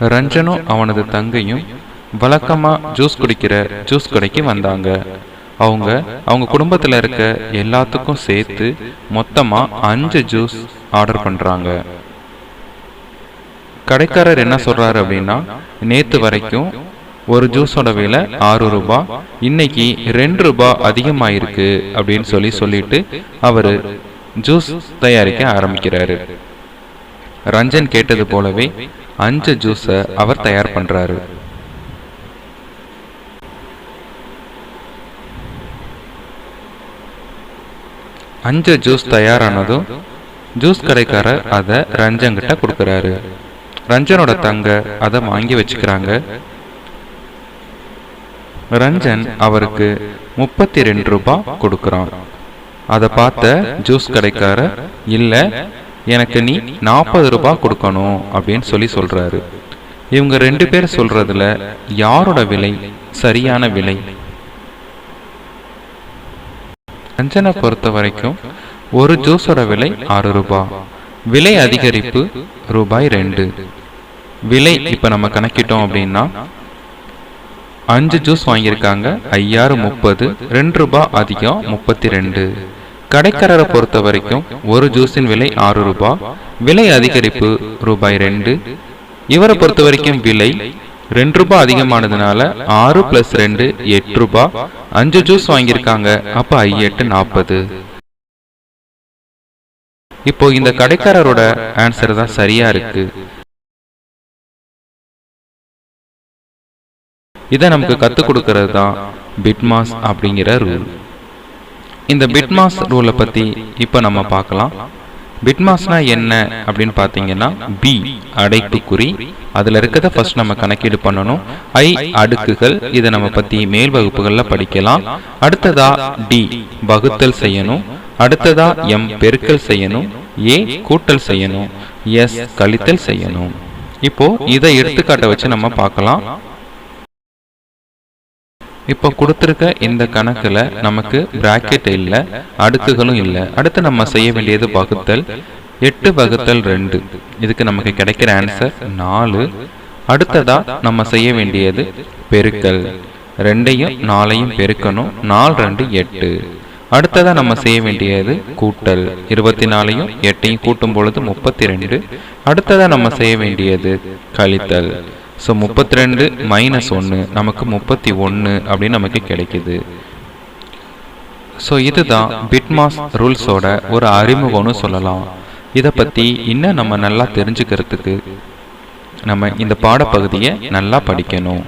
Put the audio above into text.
ரஞ்சனும் அவனது தங்கையும் வழக்கமா ஜூஸ் குடிக்கிற ஜூஸ் கடைக்கு வந்தாங்க. அவங்க அவங்க குடும்பத்தில் இருக்க எல்லாத்துக்கும் சேர்த்து மொத்தமா அஞ்சு ஜூஸ் ஆர்டர் பண்றாங்க. கடைக்காரர் என்ன சொல்றாரு அப்படின்னா நேத்து வரைக்கும் ஒரு ஜூஸோட விலை ஆறு ரூபாய் இன்னைக்கு ரெண்டு ரூபாய் அதிகமாயிருக்கு அப்படின்னு சொல்லி சொல்லிட்டு அவரு ஜூஸ் தயாரிக்க ஆரம்பிக்கிறாரு. ரஞ்சன் கேட்டது போலவே அஞ்சு ஜூஸை அவர் தயார் பண்றாரு. அஞ்சு ஜூஸ் தயாரானதும் ஜூஸ் கடைக்காரர் அதை ரஞ்சன்கிட்ட கொடுக்கறாரு. ரஞ்சனோட தங்க அதை வாங்கி வச்சுக்கிறாங்க. ரஞ்சன் அவருக்கு முப்பத்தி ரெண்டு ரூபாய் கொடுக்கறான். அதை பார்த்த ஜூஸ் கடைக்காரர் இல்ல எனக்கு நீ நாற்பது ரூபாய் கொடுக்கணும் அப்படின்னு சொல்லி சொல்றாரு. இவங்க ரெண்டு பேர் சொல்றதுல யாரோட விலை? சரியான விலை. ரஞ்சனை பொறுத்த வரைக்கும் ஒரு ஜூஸோட விலை ஆறு ரூபாய் விலை அதிகரிப்பு ரூபாய் ரெண்டு. விலை இப்ப நம்ம கணக்கிட்டோம் அப்படின்னா அஞ்சு ஜூஸ் வாங்கியிருக்காங்க. ஐயாறு முப்பது ரெண்டு ரூபாய் அதிகம் முப்பத்தி ரெண்டு. கடைக்காரரை பொறுத்த வரைக்கும் ஒரு ஜூஸின் விலை ஆறு ரூபாய் விலை அதிகரிப்பு ரூபாய் ரெண்டு. இவரை பொறுத்த வரைக்கும் விலை ரெண்டு ரூபாய் அதிகமானதுனால ஆறு பிளஸ் ரெண்டு எட்டு ரூபாய் அஞ்சு ஜூஸ் வாங்கியிருக்காங்க அப்ப ஐ எட்டு நாற்பது இப்போ இந்த கடைக்காரரோட ஆன்சர் தான் சரியா இருக்கு. இதை நமக்கு கற்றுக் கொடுக்கறது தான் பிட்மாஸ் அப்படிங்கிற ரூல் இந்த பிட்மாஸ் ரூலை பற்றி இப்போ நம்ம பார்க்கலாம். பிட்மாஸ்னா என்ன அப்படின்னு பார்த்தீங்கன்னா பி அடைப்புக்குறி. அதில் இருக்கிறத ஃபர்ஸ்ட் நம்ம கணக்கீடு பண்ணணும். ஐ அடுக்குகள். இதை நம்ம பற்றி மேல் வகுப்புகளில் படிக்கலாம். அடுத்ததா டி வகுத்தல் செய்யணும். அடுத்ததா எம் பெருக்கல் செய்யணும். ஏ கூட்டல் செய்யணும். எஸ் கழித்தல் செய்யணும். இப்போ இதை எடுத்துக்காட்ட வச்சு நம்ம பார்க்கலாம். இப்போ கொடுத்துருக்க இந்த கணக்கில் நமக்கு பிராக்கெட் இல்லை அடுக்குகளும் இல்லை. அடுத்து நம்ம செய்ய வேண்டியது வகுத்தல் எட்டு வகுத்தல் ரெண்டு. இதுக்கு நமக்கு கிடைக்கிற ஆன்சர் நாலு. அடுத்ததா நம்ம செய்ய வேண்டியது பெருக்கல். ரெண்டையும் நாலையும் பெருக்கணும். நாலு ரெண்டு எட்டு. அடுத்ததாக நம்ம செய்ய வேண்டியது கூட்டல். இருபத்தி நாலையும் எட்டையும் கூட்டும் பொழுது முப்பத்தி ரெண்டு. அடுத்ததாக நம்ம செய்ய வேண்டியது கழித்தல். ஸோ முப்பத்தி ரெண்டு மைனஸ் ஒன்று நமக்கு முப்பத்தி ஒன்று அப்படின்னு நமக்கு கிடைக்குது. ஸோ இதுதான் பிட்மாஸ் ரூல்ஸோட ஒரு அறிமுகம்னு சொல்லலாம். இதை பற்றி இன்னும் நம்ம நல்லா தெரிஞ்சுக்கிறதுக்கு நம்ம இந்த பாடப்பகுதியை நல்லா படிக்கணும்.